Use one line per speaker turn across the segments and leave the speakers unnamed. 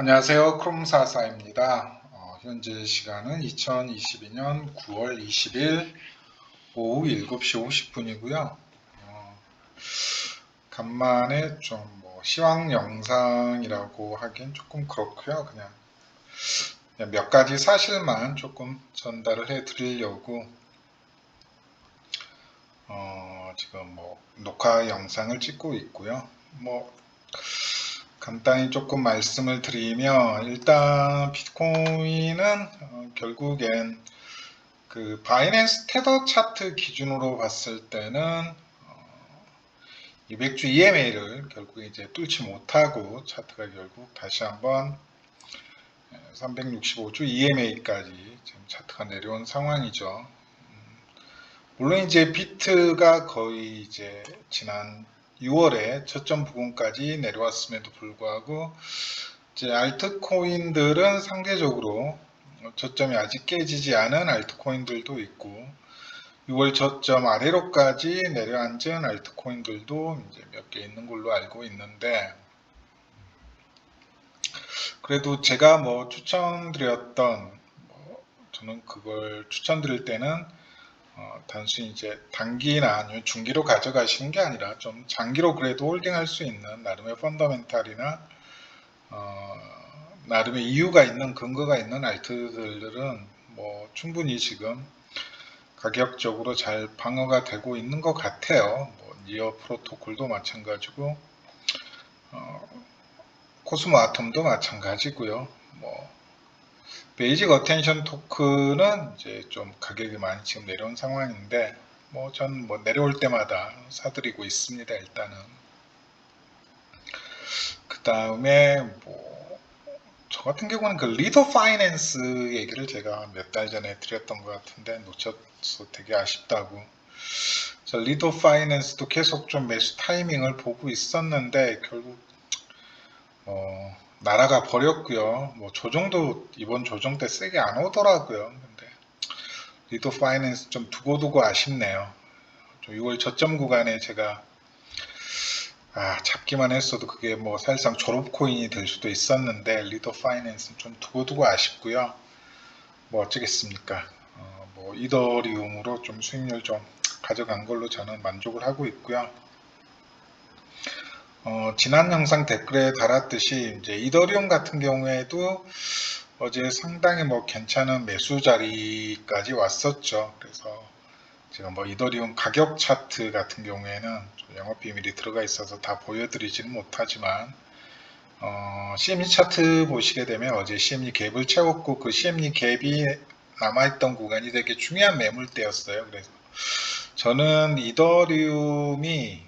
안녕하세요. 크롬사사입니다. 어, 현재 시간은 2022년 9월 20일 오후 7시 50분이고요. 어, 간만에 좀 뭐 시황 영상이라고 하긴 조금 그렇고요. 그냥, 그냥 몇 가지 사실만 조금 전달을 해 드리려고 어, 지금 뭐 녹화 영상을 찍고 있고요. 뭐 간단히 조금 말씀을 드리면 일단 비트코인은 어, 결국엔 그 바이낸스 테더 차트 기준으로 봤을 때는 어, 200주 EMA를 결국 이제 뚫지 못하고 차트가 결국 다시 한번 365주 EMA까지 지금 차트가 내려온 상황이죠. 음, 물론 이제 비트가 거의 이제 지난 6월에 저점 부근까지 내려왔음에도 불구하고 이제 알트코인들은 상대적으로 저점이 아직 깨지지 않은 알트코인들도 있고 6월 저점 아래로까지 내려앉은 알트코인들도 이제 몇 개 있는 걸로 알고 있는데 그래도 제가 뭐 추천드렸던 뭐 저는 그걸 추천드릴 때는 어, 단순히 이제 단기나 아니면 중기로 가져가시는 게 아니라 좀 장기로 그래도 홀딩할 수 있는 나름의 펀더멘탈이나 어, 나름의 이유가 있는 근거가 있는 알트들은 뭐 충분히 지금 가격적으로 잘 방어가 되고 있는 것 같아요. 뭐 니어 프로토콜도 마찬가지고 어, 코스모 아톰도 마찬가지고요. 뭐 베이직 어텐션 토큰은 이제 좀 가격이 많이 지금 내려온 상황인데 뭐 전뭐 내려올 때마다 사들이고 있습니다 일단은. 그 다음에 뭐 저 같은 경우는 그 리더 파이낸스 얘기를 제가 몇 달 전에 드렸던 것 같은데 놓쳐서 되게 아쉽다고. 저 리더 파이낸스도 계속 좀 매수 타이밍을 보고 있었는데 결국 어 날아가 버렸고요. 뭐 조정도 이번 조정 때 세게 안 오더라고요. 근데 리더 파이낸스 좀 두고두고 아쉽네요. 6월 저점 구간에 제가 아, 잡기만 했어도 그게 뭐 사실상 졸업 코인이 될 수도 있었는데 리더 파이낸스는 좀 두고두고 아쉽고요. 뭐 어쩌겠습니까? 어, 뭐 이더리움으로 좀 수익률 좀 가져간 걸로 저는 만족을 하고 있고요. 어, 지난 영상 댓글에 달았듯이 이제 이더리움 같은 경우에도 어제 상당히 뭐 괜찮은 매수 자리까지 왔었죠. 그래서 제가 뭐 이더리움 가격 차트 같은 경우에는 영업 비밀이 들어가 있어서 다 보여드리지는 못하지만 어, CME 차트 보시게 되면 어제 CME 갭을 채웠고 그 CME 갭이 남아있던 구간이 되게 중요한 매물대였어요. 그래서 저는 이더리움이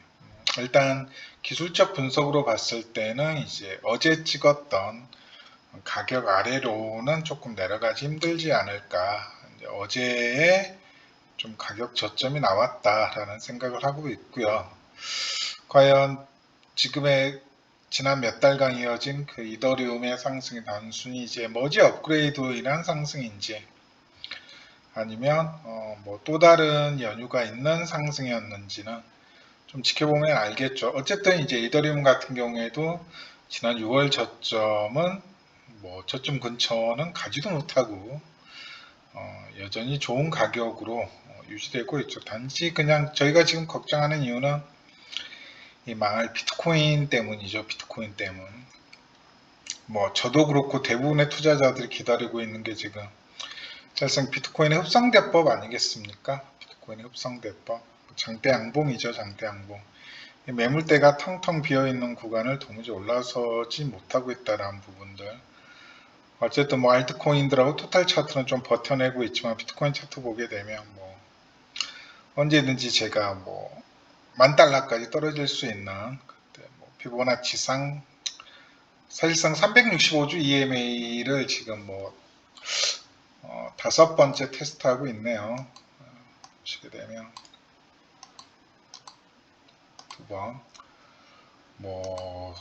일단 기술적 분석으로 봤을 때는 이제 어제 찍었던 가격 아래로는 조금 내려가기 힘들지 않을까. 어제에 좀 가격 저점이 나왔다라는 생각을 하고 있고요. 과연 지금의 지난 몇 달간 이어진 그 이더리움의 상승이 단순히 이제 머지 업그레이드로 인한 상승인지 아니면 어 뭐 또 다른 연유가 있는 상승이었는지는 좀 지켜보면 알겠죠. 어쨌든 이제 이더리움 같은 경우에도 지난 6월 저점은 뭐 저점 근처는 가지도 못하고 어, 여전히 좋은 가격으로 어, 유지되고 있죠. 단지 그냥 저희가 지금 걱정하는 이유는 이 망할 비트코인 때문이죠. 비트코인 때문. 뭐 저도 그렇고 대부분의 투자자들이 기다리고 있는 게 지금 사실상 비트코인의 흡상대법 아니겠습니까? 비트코인의 흡상대법. 장대 양봉이죠. 장대 양봉. 매물대가 텅텅 비어있는 구간을 도무지 올라서지 못하고 있다는 부분들. 어쨌든 뭐 알트코인들하고 토탈 차트는 좀 버텨내고 있지만 비트코인 차트 보게 되면 뭐 언제든지 제가 뭐 만 달러까지 떨어질 수 있는 그때 뭐 피보나치상 사실상 365주 EMA를 지금 뭐 어, 다섯 번째 테스트하고 있네요. 어, 보시게 되면 두 번, 뭐,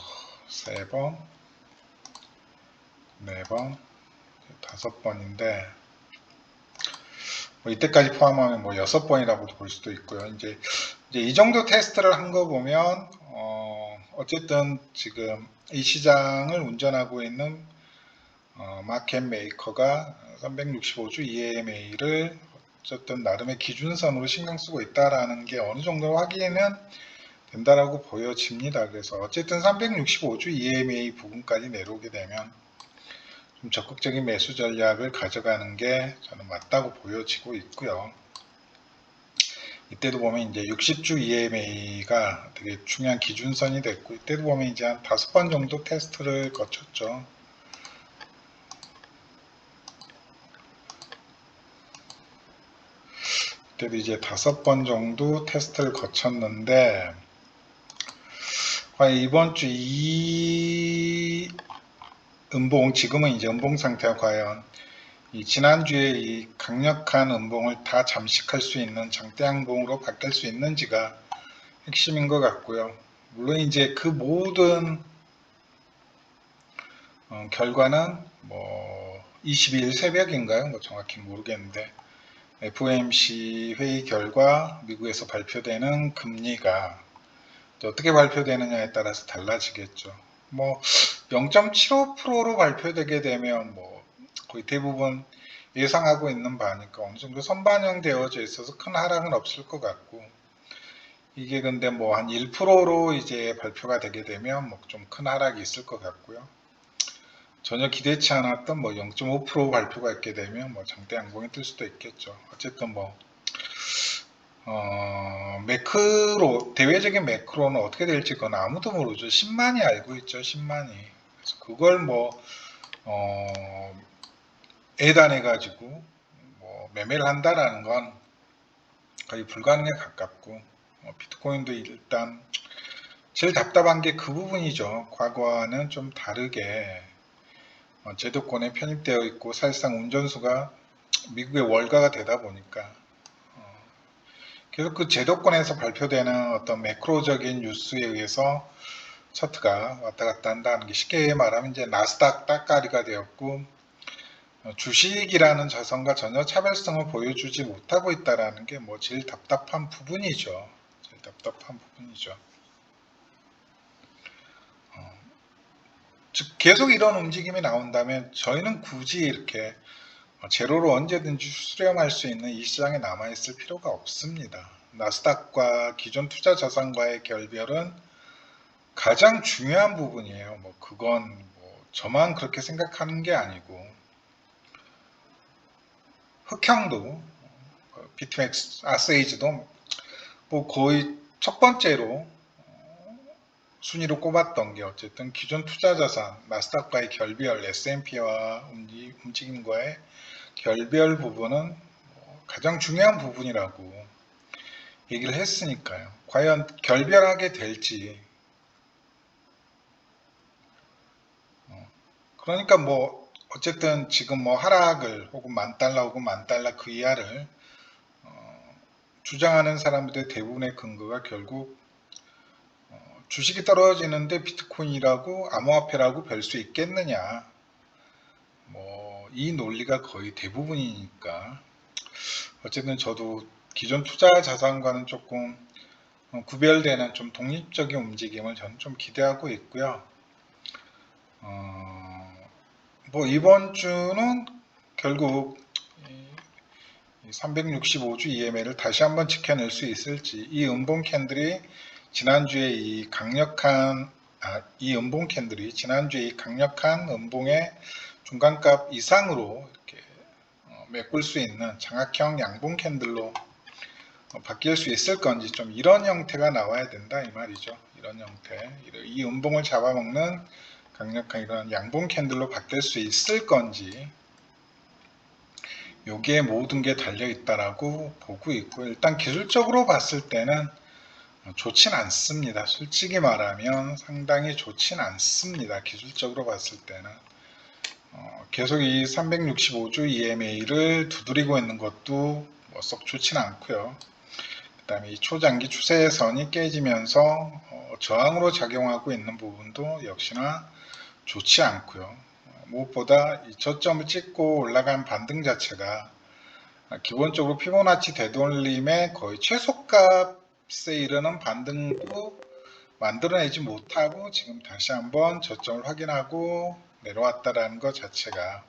세 번, 네 번, 다섯 번인데, 뭐 이때까지 포함하면 뭐 여섯 번이라고도 볼 수도 있고요. 이제, 이제 이 정도 테스트를 한 거 보면, 어, 어쨌든 지금 이 시장을 운전하고 있는 어, 마켓 메이커가 365주 EMA를 어쨌든 나름의 기준선으로 신경 쓰고 있다라는 게 어느 정도 확인은 된다라고 보여집니다. 그래서 어쨌든 365주 EMA 부분까지 내려오게 되면 좀 적극적인 매수 전략을 가져가는 게 저는 맞다고 보여지고 있고요. 이때도 보면 이제 60주 EMA가 되게 중요한 기준선이 됐고 이때도 보면 이제 한 다섯 번 정도 테스트를 거쳤죠. 이때도 이제 다섯 번 정도 테스트를 거쳤는데 이번 주 이 음봉 지금은 이제 음봉 상태가 과연 이 지난주에 이 강력한 음봉을 다 잠식할 수 있는 장대양봉으로 바뀔 수 있는지가 핵심인 것 같고요. 물론 이제 그 모든 어, 결과는 뭐 22일 새벽인가요? 뭐 정확히 모르겠는데 FOMC 회의 결과 미국에서 발표되는 금리가 또 어떻게 발표되느냐에 따라서 달라지겠죠. 뭐 0.75%로 발표되게 되면 뭐 거의 대부분 예상하고 있는 바니까 어느 정도 선반영되어져 있어서 큰 하락은 없을 것 같고 이게 근데 뭐 한 1%로 이제 발표가 되게 되면 뭐 좀 큰 하락이 있을 것 같고요. 전혀 기대치 않았던 뭐 0.5% 발표가 있게 되면 뭐 장대 양봉이 뜰 수도 있겠죠. 어쨌든 뭐 어, 매크로 대외적인 매크로는 어떻게 될지 그건 아무도 모르죠. 10만이 알고 있죠. 10만이. 그래서 그걸 뭐 어, 애단해 가지고 뭐 매매를 한다라는 건 거의 불가능에 가깝고 어, 비트코인도 일단 제일 답답한 게 그 부분이죠. 과거와는 좀 다르게 어, 제도권에 편입되어 있고 사실상 운전수가 미국의 월가가 되다 보니까 어, 계속 그 제도권에서 발표되는 어떤 매크로적인 뉴스에 의해서 차트가 왔다 갔다 한다는 게 쉽게 말하면 이제 나스닥 따까리가 되었고 어, 주식이라는 자산과 전혀 차별성을 보여주지 못하고 있다라는 게 뭐 제일 답답한 부분이죠. 제일 답답한 부분이죠. 즉 계속 이런 움직임이 나온다면 저희는 굳이 이렇게 제로로 언제든지 수렴할 수 있는 이 시장에 남아 있을 필요가 없습니다. 나스닥과 기존 투자 자산과의 결별은 가장 중요한 부분이에요. 뭐 그건 뭐 저만 그렇게 생각하는 게 아니고 흑형도 비트맥스 아세이즈도 뭐 거의 첫 번째로 순위로 꼽았던 게 어쨌든 기존 투자 자산 나스닥과의 결별 S&P와 움직임과의 결별 부분은 뭐 가장 중요한 부분이라고 얘기를 했으니까요. 과연 결별하게 될지 어, 그러니까 뭐 어쨌든 지금 뭐 하락을 혹은 만 달러 혹은 만 달러 그 이하를 어, 주장하는 사람들의 대부분의 근거가 결국 주식이 떨어지는데 비트코인이라고 암호화폐라고 별 수 있겠느냐. 뭐이 논리가 거의 대부분이니까 어쨌든 저도 기존 투자 자산과는 조금 구별되는 좀 독립적인 움직임을 저는 좀 기대하고 있고요. 어, 뭐 이번 주는 결국 365주 EMA를 다시 한번 지켜낼 수 있을지 이 음봉 캔들이 지난주에 이 강력한 아, 이 음봉 캔들이 지난주에 이 강력한 음봉의 중간값 이상으로 이렇게 어, 메꿀 수 있는 장악형 양봉 캔들로 어, 바뀔 수 있을 건지 좀 이런 형태가 나와야 된다 이 말이죠. 이런 형태, 이 음봉을 잡아먹는 강력한 이런 양봉 캔들로 바뀔 수 있을 건지 여기에 모든 게 달려 있다라고 보고 있고 일단 기술적으로 봤을 때는 좋진 않습니다. 솔직히 말하면 상당히 좋진 않습니다. 기술적으로 봤을 때는. 어, 계속 이 365주 EMA를 두드리고 있는 것도 뭐 썩 좋진 않고요. 그 다음에 이 초장기 추세선이 깨지면서 어, 저항으로 작용하고 있는 부분도 역시나 좋지 않고요. 어, 무엇보다 이 저점을 찍고 올라간 반등 자체가 기본적으로 피보나치 되돌림의 거의 최소값 값에 이르는 반등도 만들어내지 못하고 지금 다시 한번 저점을 확인하고 내려왔다라는 것 자체가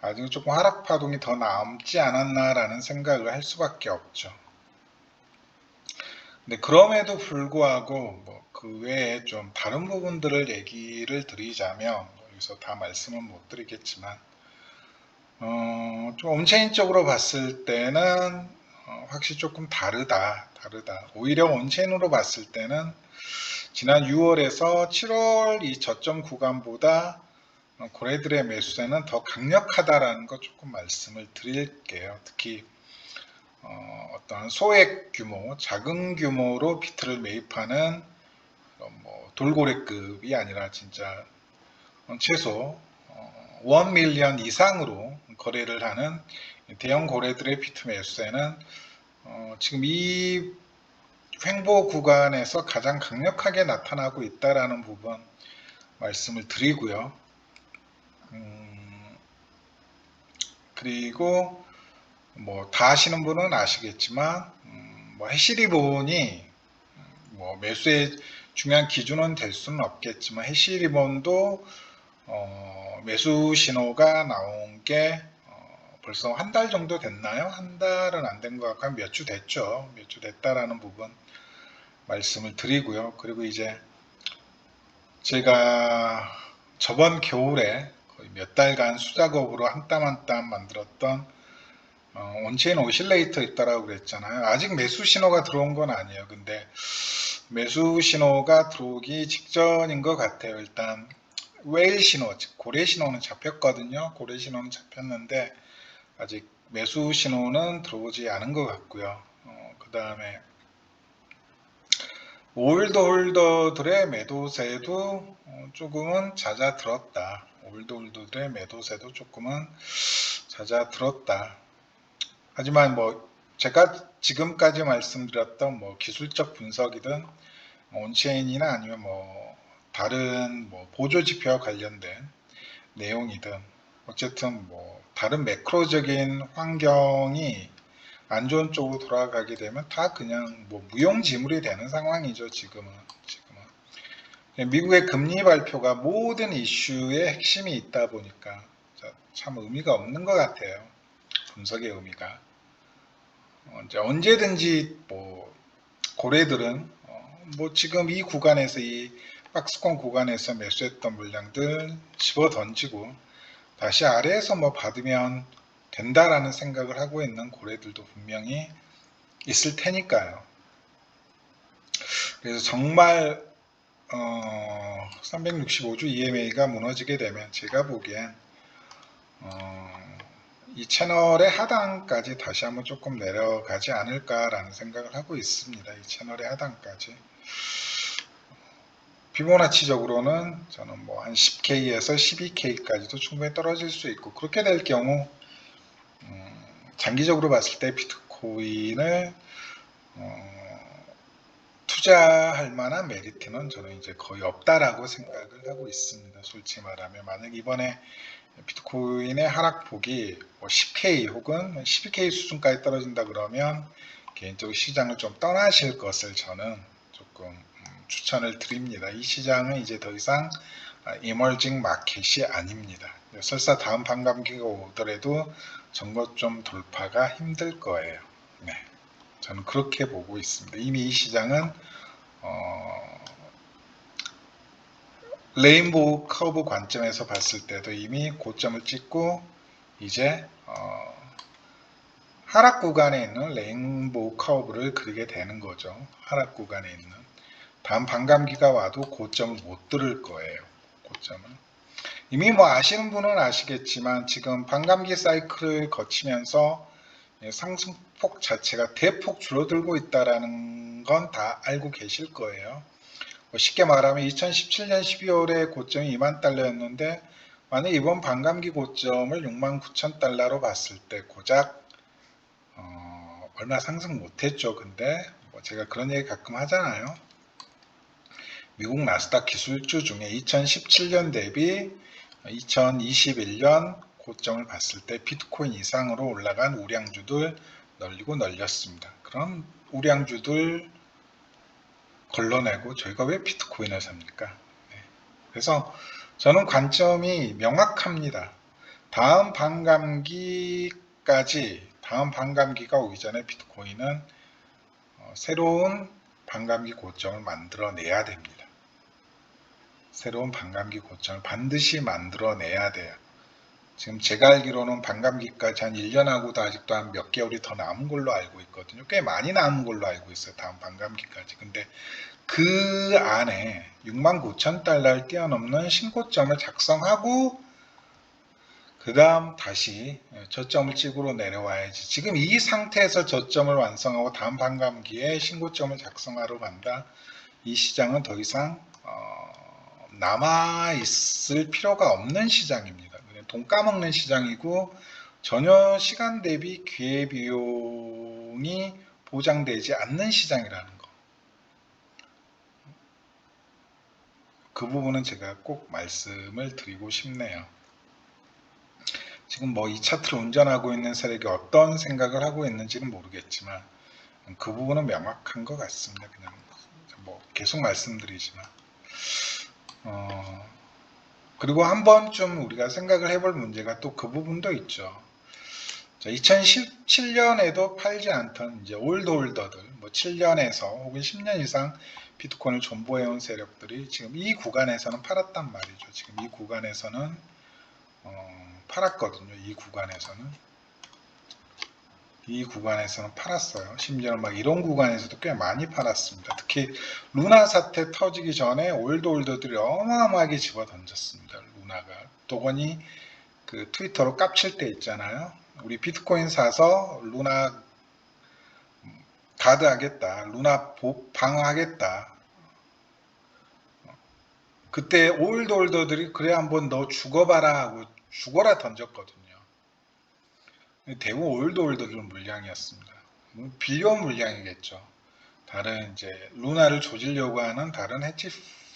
아직 조금 하락 파동이 더 남지 않았나라는 생각을 할 수밖에 없죠. 근데 그럼에도 불구하고 뭐 그 외에 좀 다른 부분들을 얘기를 드리자면 뭐 여기서 다 말씀은 못 드리겠지만 어, 좀 온체인적으로 봤을 때는 어, 확실히 조금 다르다, 다르다. 오히려 온체인으로 봤을 때는 지난 6월에서 7월 이 저점 구간보다 어, 고래들의 매수세는 더 강력하다라는 거 조금 말씀을 드릴게요. 특히 어, 떤 소액 규모, 작은 규모로 비트를 매입하는 그런 뭐 돌고래급이 아니라 진짜 최소 1 밀리언 이상으로 거래를 하는 대형 고래들의 비트 매수세는 어, 지금 이 횡보 구간에서 가장 강력하게 나타나고 있다라는 부분 말씀을 드리고요. 음, 그리고 뭐 다 아시는 분은 아시겠지만 음, 뭐 해시리본이 뭐 매수의 중요한 기준은 될 수는 없겠지만 해시리본도 어, 매수 신호가 나온 게 어, 벌써 한 달 정도 됐나요? 한 달은 안 된 것 같고 한 몇 주 됐죠. 몇 주 됐다라는 부분 말씀을 드리고요. 그리고 이제 제가 저번 겨울에 거의 몇 달간 수작업으로 한 땀 한 땀 만들었던 어, 온체인 오실레이터 있다라고 그랬잖아요. 아직 매수 신호가 들어온 건 아니에요. 근데 매수 신호가 들어오기 직전인 것 같아요. 일단 웨일 신호, 즉 고래 신호는 잡혔거든요. 고래 신호는 잡혔는데 아직 매수 신호는 들어오지 않은 것 같고요. 어, 그 다음에 올드 홀더들의 매도세도 어, 조금은 잦아들었다. 올드 홀더들의 매도세도 조금은 잦아들었다. 하지만 뭐 제가 지금까지 말씀드렸던 뭐 기술적 분석이든 온체인이나 아니면 뭐 다른 뭐 보조 지표와 관련된 내용이든 어쨌든 뭐 다른 매크로적인 환경이 안 좋은 쪽으로 돌아가게 되면 다 그냥 뭐 무용지물이 되는 상황이죠 지금은 미국의 금리 발표가 모든 이슈의 핵심이 있다 보니까 참 의미가 없는 것 같아요 분석의 의미가 어, 이제 언제든지 뭐 고래들은 어, 뭐 지금 이 구간에서 이 박스권 구간에서 매수했던 물량들 집어 던지고 다시 아래에서 뭐 받으면 된다라는 생각을 하고 있는 고래들도 분명히 있을 테니까요. 그래서 정말 어, 365주 EMA가 무너지게 되면 제가 보기엔 어, 이 채널의 하단까지 다시 한번 조금 내려가지 않을까라는 생각을 하고 있습니다. 이 채널의 하단까지. 피보나치적으로는 저는 뭐 한 10K에서 12K까지도 충분히 떨어질 수 있고 그렇게 될 경우 음, 장기적으로 봤을 때 비트코인을 어, 투자할 만한 메리트는 저는 이제 거의 없다라고 생각을 하고 있습니다. 솔직히 말하면 만약 이번에 비트코인의 하락폭이 뭐 10K 혹은 12K 수준까지 떨어진다 그러면 개인적으로 시장을 좀 떠나실 것을 저는 조금 추천을 드립니다. 이 시장은 이제 더 이상 이멀징 마켓이 아닙니다. 설사 다음 반감기가 오더라도 전거점 돌파가 힘들 거예요. 네, 저는 그렇게 보고 있습니다. 이미 이 시장은 어, 레인보우 커브 관점에서 봤을 때도 이미 고점을 찍고 이제 어, 하락 구간에 있는 레인보우 커브를 그리게 되는 거죠. 하락 구간에 있는 다음 반감기가 와도 고점을 못 들을 거예요. 고점은. 이미 뭐 아시는 분은 아시겠지만 지금 반감기 사이클을 거치면서 상승 폭 자체가 대폭 줄어들고 있다라는 건 다 알고 계실 거예요. 뭐 쉽게 말하면 2017년 12월에 고점이 2만 달러였는데 만약 이번 반감기 고점을 6만 9천 달러로 봤을 때 고작 어, 얼마 상승 못했죠. 근데 뭐 제가 그런 얘기 가끔 하잖아요. 미국 나스닥 기술주 중에 2017년 대비 2021년 고점을 봤을 때 비트코인 이상으로 올라간 우량주들 널리고 널렸습니다. 그럼 우량주들 걸러내고 저희가 왜 비트코인을 삽니까? 네. 그래서 저는 관점이 명확합니다. 다음 반감기까지 다음 반감기가 오기 전에 비트코인은 어, 새로운 반감기 고점을 만들어내야 됩니다. 새로운 반감기 고점을 반드시 만들어내야 돼요. 지금 제가 알기로는 반감기까지 한 1년하고도 아직도 한 몇 개월이 더 남은 걸로 알고 있거든요. 꽤 많이 남은 걸로 알고 있어요. 다음 반감기까지. 근데 그 안에 6만 9천 달러를 뛰어넘는 신고점을 작성하고 그 다음 다시 저점을 찍으로 내려와야지. 지금 이 상태에서 저점을 완성하고 다음 반감기에 신고점을 작성하러 간다. 이 시장은 더 이상 어, 남아 있을 필요가 없는 시장입니다. 돈 까먹는 시장이고 전혀 시간 대비 기회 비용이 보장되지 않는 시장이라는 거. 그 부분은 제가 꼭 말씀을 드리고 싶네요. 지금 뭐 이 차트를 운전하고 있는 세력이 어떤 생각을 하고 있는지는 모르겠지만 그 부분은 명확한 것 같습니다. 그냥 뭐 계속 말씀드리지만 어, 그리고 한 번쯤 우리가 생각을 해볼 문제가 또 그 부분도 있죠. 2017년에도 팔지 않던 이제 올드홀더들, 뭐 7년에서 혹은 10년 이상 비트코인을 존버해온 세력들이 지금 이 구간에서는 팔았단 말이죠. 지금 이 구간에서는 어, 팔았거든요. 이 구간에서는 이 구간에서는 팔았어요. 심지어 막 이런 구간에서도 꽤 많이 팔았습니다. 특히 루나 사태 터지기 전에 올드홀더들이 어마어마하게 집어 던졌습니다. 루나가 도건이 그 트위터로 깝칠 때 있잖아요. 우리 비트코인 사서 루나 가드 하겠다. 루나 방어하겠다. 그때 올드홀더들이 그래 한번 너 죽어봐라 하고 죽어라 던졌거든요. 대부분 올드홀더들 물량이었습니다. 빌려 물량이겠죠. 다른 이제 루나를 조지려고 하는 다른 해치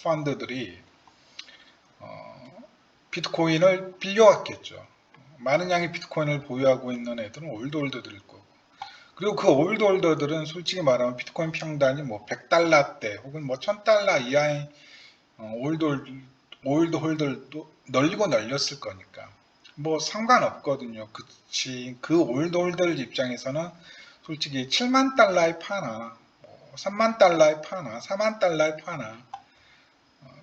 펀드들이 어, 비트코인을 빌려왔겠죠. 많은 양의 비트코인을 보유하고 있는 애들은 올드홀더들일 거고. 그리고 그 올드홀더들은 솔직히 말하면 비트코인 평단이 뭐 100달러대 혹은 뭐 1000달러 이하의 어, 올드홀드, 올드 홀더도 널리고 널렸을 거니까. 뭐 상관없거든요. 그치. 그 올드홀더 입장에서는 솔직히 7만 달러에 파나, 뭐 3만 달러에 파나, 4만 달러에 파나. 어,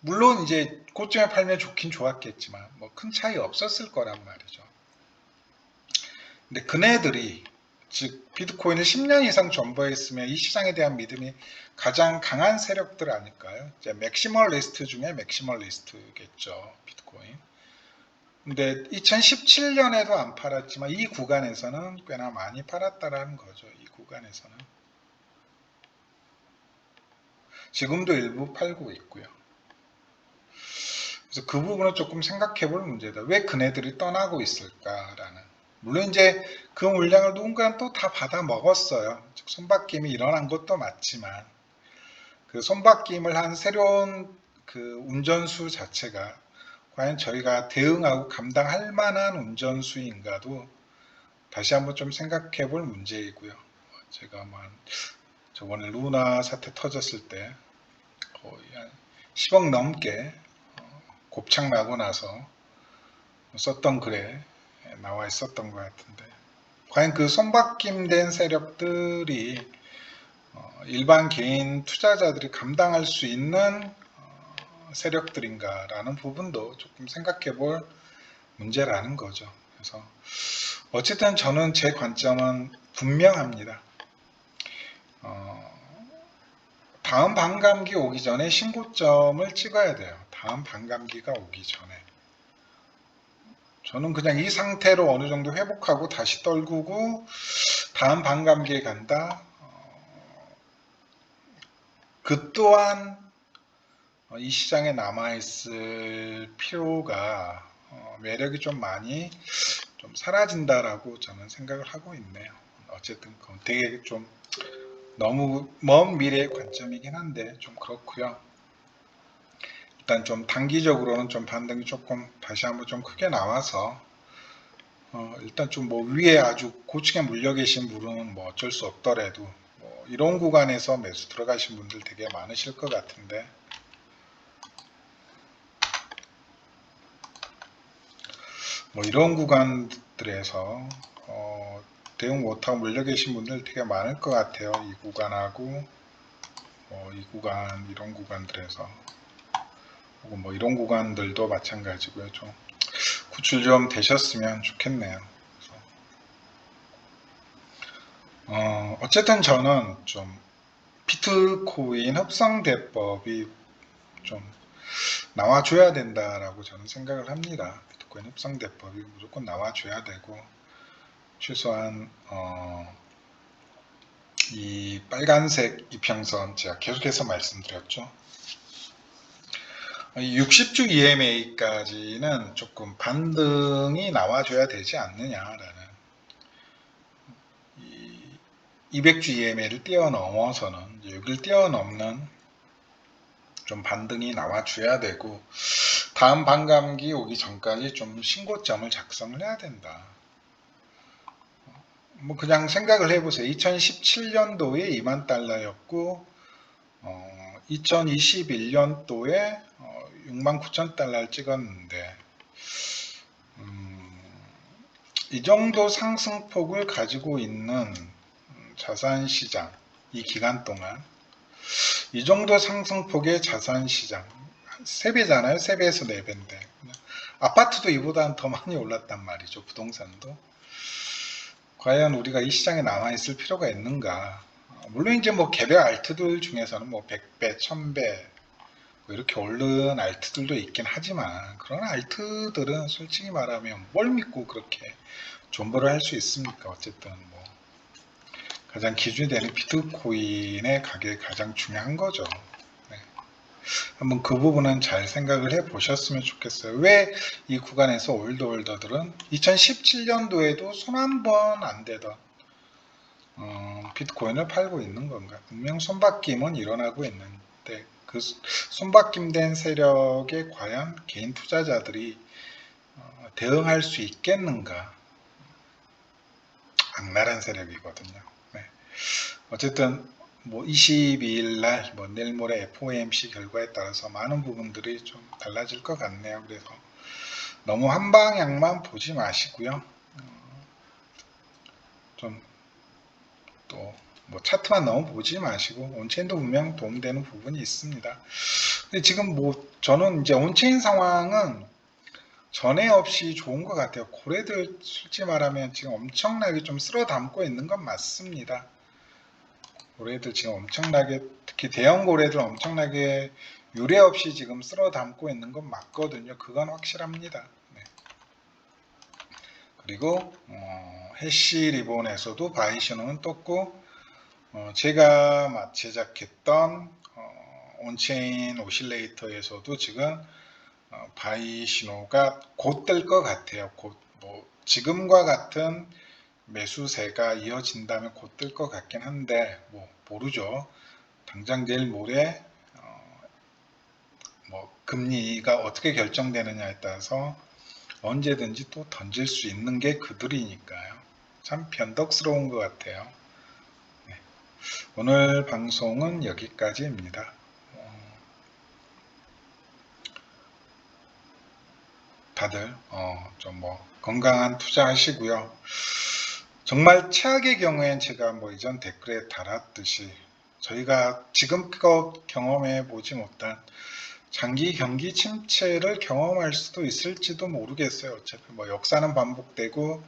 물론 이제 고점에 팔면 좋긴 좋았겠지만 뭐 큰 차이 없었을 거란 말이죠. 근데 그네들이 즉 비트코인을 10년 이상 존버했으면 이 시장에 대한 믿음이 가장 강한 세력들 아닐까요? 이제 맥시멀 리스트 중에 맥시멀 리스트겠죠. 비트코인. 근데 2017년에도 안 팔았지만 이 구간에서는 꽤나 많이 팔았다라는 거죠. 이 구간에서는. 지금도 일부 팔고 있고요. 그래서 그 부분을 조금 생각해 볼 문제다. 왜 그네들이 떠나고 있을까라는. 물론 이제 그 물량을 누군가는 또 다 받아 먹었어요. 손바뀜이 일어난 것도 맞지만 그 손바뀜을 한 새로운 그 운전수 자체가 과연 저희가 대응하고 감당할 만한 운전수인가도 다시 한번 좀 생각해 볼 문제이고요. 제가 뭐 저번에 루나 사태 터졌을 때 거의 한 10억 넘게 곱창 나고 나서 썼던 글에 나와 있었던 것 같은데 과연 그 손바뀜된 세력들이 어, 일반 개인 투자자들이 감당할 수 있는 어, 세력들인가라는 부분도 조금 생각해 볼 문제라는 거죠. 그래서 어쨌든 저는 제 관점은 분명합니다. 어, 다음 반감기 오기 전에 신고점을 찍어야 돼요. 다음 반감기가 오기 전에. 저는 그냥 이 상태로 어느 정도 회복하고 다시 떨구고 다음 반감기에 간다. 어, 그 또한 이 시장에 남아있을 필요가 어, 매력이 좀 많이 좀 사라진다라고 저는 생각을 하고 있네요. 어쨌든 그건 되게 좀 너무 먼 미래의 관점이긴 한데 좀 그렇고요. 일단 좀 단기적으로는 좀 반등이 조금 다시 한번 좀 크게 나와서 어 일단 좀 뭐 위에 아주 고층에 물려 계신 분은 뭐 어쩔 수 없더라도 뭐 이런 구간에서 매수 들어가신 분들 되게 많으실 것 같은데 뭐 이런 구간들에서 어, 대응 못하고 물려 계신 분들 되게 많을 것 같아요. 이 구간하고 어, 이 구간 이런 구간들에서 혹은 뭐 이런 구간들도 마찬가지고요. 좀 구출 좀 되셨으면 좋겠네요. 어, 어쨌든 저는 좀 비트코인 협상 대법이 좀 나와줘야 된다라고 저는 생각을 합니다. 비트코인 협상 대법이 무조건 나와줘야 되고 최소한 어, 이 빨간색 이평선 제가 계속해서 말씀드렸죠. 60주 EMA까지는 조금 반등이 나와줘야 되지 않느냐라는 200주 EMA를 뛰어넘어서는 여기를 뛰어넘는 좀 반등이 나와줘야 되고 다음 반감기 오기 전까지 좀 신고점을 작성을 해야 된다. 뭐 그냥 생각을 해보세요. 2017년도에 2만 달러였고 어, 2021년도에 어, 6만 9천 달러를 찍었는데 음, 이 정도 상승폭을 가지고 있는 자산 시장 이 기간 동안 이 정도 상승폭의 자산 시장 3배잖아요. 3배에서 4배인데 아파트도 이보다는 더 많이 올랐단 말이죠. 부동산도 과연 우리가 이 시장에 남아 있을 필요가 있는가? 물론 이제 뭐 개별 알트들 중에서는 뭐 100배, 1000배 뭐 이렇게 오른 알트들도 있긴 하지만 그런 알트들은 솔직히 말하면 뭘 믿고 그렇게 존버를 할 수 있습니까? 어쨌든 뭐 가장 기준이 되는 비트코인의 가격이 가장 중요한 거죠. 네. 한번 그 부분은 잘 생각을 해 보셨으면 좋겠어요. 왜 이 구간에서 올드올더들은 2017년도에도 손 한 번안 대던 어, 비트코인을 팔고 있는 건가? 분명 손바뀜은 일어나고 있는데 그 손바뀜된 세력에 과연 개인 투자자들이 어, 대응할 수 있겠는가? 악랄한 세력이거든요. 네. 어쨌든 뭐 22일 날, 뭐 내일 모레 FOMC 결과에 따라서 많은 부분들이 좀 달라질 것 같네요. 그래서 너무 한 방향만 보지 마시고요. 좀 또 뭐 차트만 너무 보지 마시고 온체인도 분명 도움되는 부분이 있습니다. 근데 지금 뭐 저는 이제 온체인 상황은 전에 없이 좋은 것 같아요. 고래들 솔직히 말하면 지금 엄청나게 좀 쓸어 담고 있는 건 맞습니다. 고래들 지금 엄청나게 특히 대형 고래들 엄청나게 유례 없이 지금 쓸어 담고 있는 건 맞거든요. 그건 확실합니다. 네. 그리고 어, 해시 리본에서도 바이 신호는 떴고 어, 제가 제작했던 어, 온체인 오실레이터에서도 지금 어, 바이 신호가 곧 뜰 것 같아요. 곧 뭐 지금과 같은 매수세가 이어진다면 곧 뜰 것 같긴 한데 뭐 모르죠. 당장 내일 모레 어, 뭐 금리가 어떻게 결정되느냐에 따라서 언제든지 또 던질 수 있는 게 그들이니까요. 참 변덕스러운 것 같아요. 네. 오늘 방송은 여기까지입니다. 어, 다들 어, 좀 뭐 건강한 투자하시고요. 정말 최악의 경우엔 제가 뭐 이전 댓글에 달았듯이 저희가 지금껏 경험해 보지 못한 장기 경기 침체를 경험할 수도 있을지도 모르겠어요. 어차피 뭐 역사는 반복되고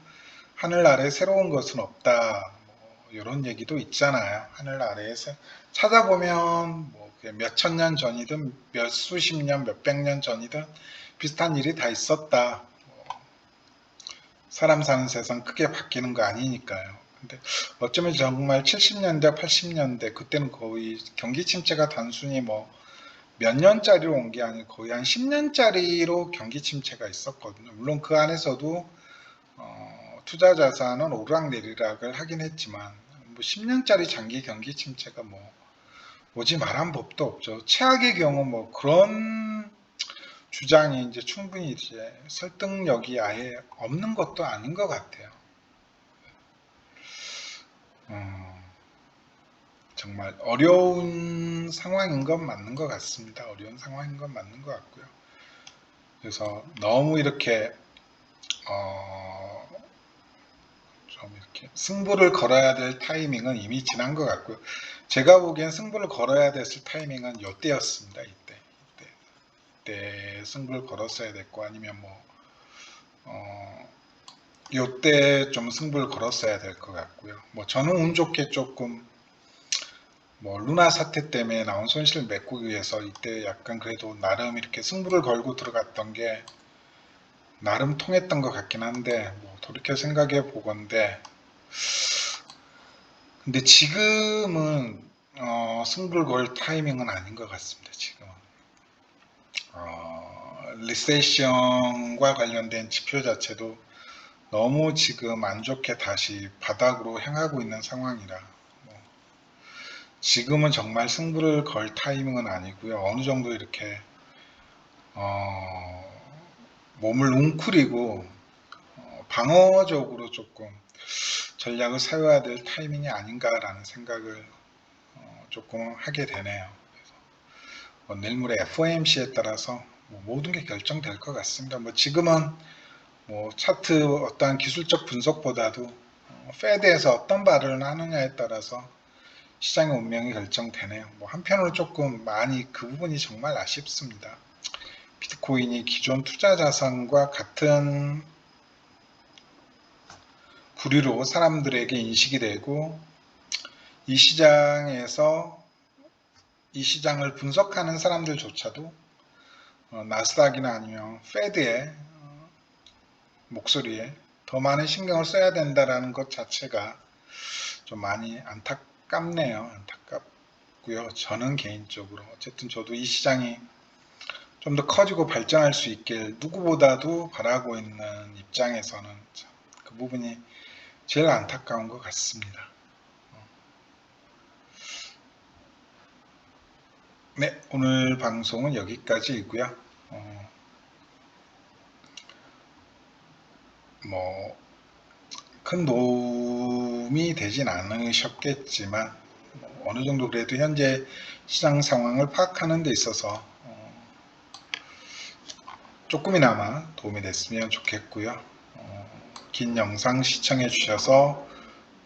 하늘 아래 새로운 것은 없다. 뭐 이런 얘기도 있잖아요. 하늘 아래에서 찾아보면 뭐 몇천 년 전이든 몇 수십 년, 몇백 년 전이든 비슷한 일이 다 있었다. 뭐 사람 사는 세상 크게 바뀌는 거 아니니까요. 근데 어쩌면 정말 70년대, 80년대 그때는 거의 경기 침체가 단순히 뭐 몇 년짜리로 온 게 아니고 거의 한 10년짜리로 경기 침체가 있었거든요. 물론 그 안에서도 어, 투자 자산은 오르락내리락을 하긴 했지만 뭐 10년짜리 장기 경기 침체가 뭐 오지 말한 법도 없죠. 최악의 경우 뭐 그런 주장이 이제 충분히 이제 설득력이 아예 없는 것도 아닌 것 같아요. 음, 정말 어려운 상황인 건 맞는 것 같습니다. 어려운 상황인 건 맞는 것 같고요. 그래서 너무 이렇게 어, 좀 이렇게 승부를 걸어야 될 타이밍은 이미 지난 것 같고요. 제가 보기엔 승부를 걸어야 됐을 타이밍은 이때였습니다. 이때 승부를 걸었어야 됐고 아니면 뭐 어, 요때 좀 승부를 걸었어야 될 것 같고요. 뭐 저는 운 좋게 조금 뭐 루나 사태 때문에 나온 손실을 메꾸기 위해서 이때 약간 그래도 나름 이렇게 승부를 걸고 들어갔던 게 나름 통했던 것 같긴 한데 뭐 돌이켜 생각해 보건데 근데 지금은 어, 승부를 걸 타이밍은 아닌 것 같습니다. 지금은 어, 리세션과 관련된 지표 자체도 너무 지금 안 좋게 다시 바닥으로 향하고 있는 상황이라 뭐 지금은 정말 승부를 걸 타이밍은 아니고요. 어느 정도 이렇게 어, 몸을 웅크리고 어, 방어적으로 조금 전략을 세워야 될 타이밍이 아닌가라는 생각을 어, 조금 하게 되네요. 뭐 내일모레 FOMC에 따라서 뭐 모든 게 결정될 것 같습니다. 뭐 지금은 뭐 차트 어떠한 기술적 분석보다도 어, 페드에서 어떤 발언을 하느냐에 따라서 시장의 운명이 결정되네요. 뭐 한편으로 조금 많이 그 부분이 정말 아쉽습니다. 비트코인이 기존 투자 자산과 같은 부류로 사람들에게 인식이 되고 이 시장에서 이 시장을 분석하는 사람들조차도 어, 나스닥이나 아니면 페드의 어, 목소리에 더 많은 신경을 써야 된다라는 것 자체가 좀 많이 안타깝네요. 안타깝고요. 저는 개인적으로 어쨌든 저도 이 시장이 좀 더 커지고 발전할 수 있길 누구보다도 바라고 있는 입장에서는 참그 부분이 제일 안타까운 것 같습니다. 네, 오늘 방송은 여기까지이고요. 어, 뭐, 큰 도움이 되진 않으셨겠지만, 뭐 어느 정도 그래도 현재 시장 상황을 파악하는 데 있어서 어, 조금이나마 도움이 됐으면 좋겠고요. 어, 긴 영상 시청해 주셔서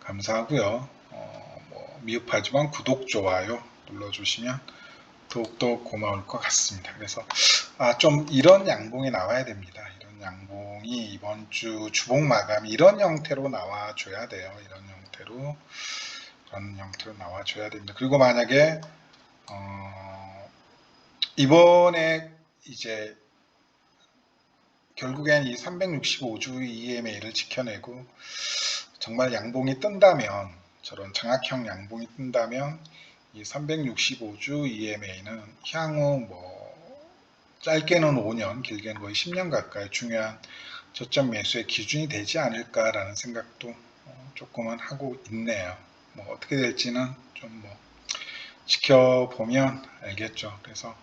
감사하고요. 어, 뭐 미흡하지만 구독, 좋아요 눌러주시면 더욱더 고마울 것 같습니다. 그래서 아, 좀 이런 양봉이 나와야 됩니다. 이런 양봉이 이번 주 주봉 마감 이런 형태로 나와줘야 돼요. 이런 형태로 이런 형태로 나와줘야 됩니다. 그리고 만약에 어, 이번에 이제 결국엔 이 365주 EMA를 지켜내고 정말 양봉이 뜬다면 저런 장악형 양봉이 뜬다면 이 365주 EMA는 향후 뭐 짧게는 5년, 길게는 거의 10년 가까이 중요한 저점 매수의 기준이 되지 않을까라는 생각도 어, 조금은 하고 있네요. 뭐 어떻게 될지는 좀 뭐 지켜보면 알겠죠. 그래서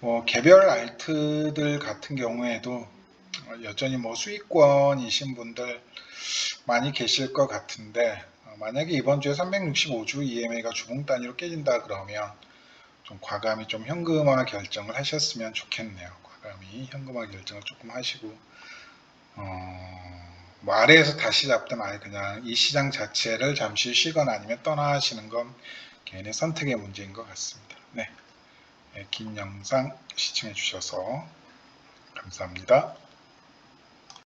뭐 개별 알트들 같은 경우에도 여전히 뭐 수익권이신 분들 많이 계실 것 같은데 어, 만약에 이번 주에 365주 EMA가 주봉 단위로 깨진다 그러면 좀 과감히 좀 현금화 결정을 하셨으면 좋겠네요. 과감히 현금화 결정을 조금 하시고 어, 뭐 아래에서 다시 잡든 아예 그냥 이 시장 자체를 잠시 쉬거나 아니면 떠나시는 건 개인의 선택의 문제인 것 같습니다. 네, 네, 긴 영상 시청해 주셔서 감사합니다.